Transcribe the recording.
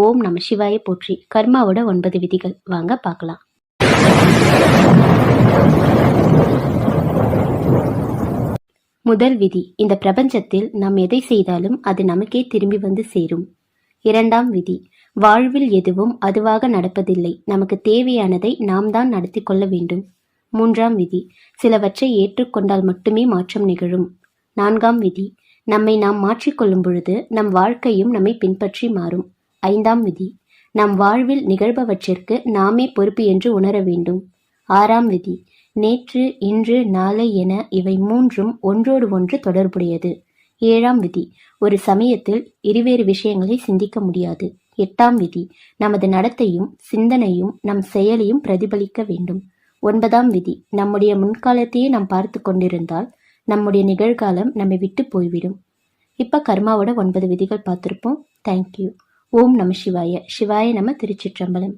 ஓம் நம சிவாய போற்றி. கர்மாவோட ஒன்பது விதிகள். வாங்க பார்க்கலாம். முதல் விதி இந்த பிரபஞ்சத்தில் நாம் எதை செய்தாலும் அது நமக்கே திரும்பி வந்து சேரும். இரண்டாம் விதி வாழ்வில் எதுவும் அதுவாக நடப்பதில்லை. நமக்கு தேவையானதை நாம் தான் நடத்தி கொள்ள வேண்டும். மூன்றாம் விதி சிலவற்றை ஏற்றுக்கொண்டால் மட்டுமே மாற்றம் நிகழும். நான்காம் விதி நம்மை நாம் மாற்றிக்கொள்ளும் பொழுது நம் வாழ்க்கையும் நம்மை பின்பற்றி மாறும். ஐந்தாம் விதி. நம் வாழ்வில் நிகழ்பவற்றிற்கு நாமே பொறுப்பு என்று உணர வேண்டும். ஆறாம் விதி. நேற்று இன்று நாளை என இவை மூன்றும் ஒன்றோடு ஒன்று தொடர்புடையது. ஏழாம் விதி. ஒரு சமயத்தில் இருவேறு விஷயங்களை சிந்திக்க முடியாது. எட்டாம் விதி. நமது நடத்தையும் சிந்தனையும் நம் செயலையும் பிரதிபலிக்க வேண்டும். ஒன்பதாம் விதி. நம்முடைய முன்காலத்தையே நாம் பார்த்து கொண்டிருந்தால் நம்முடைய நிகழ்காலம் நம்மை விட்டு போய்விடும். இப்போ கர்மாவோட ஒன்பது விதிகள் பார்த்துருப்போம். தேங்க்யூ ஓம் நம சிவாய. சிவாய நம திருச்சிற்றம்பலம்.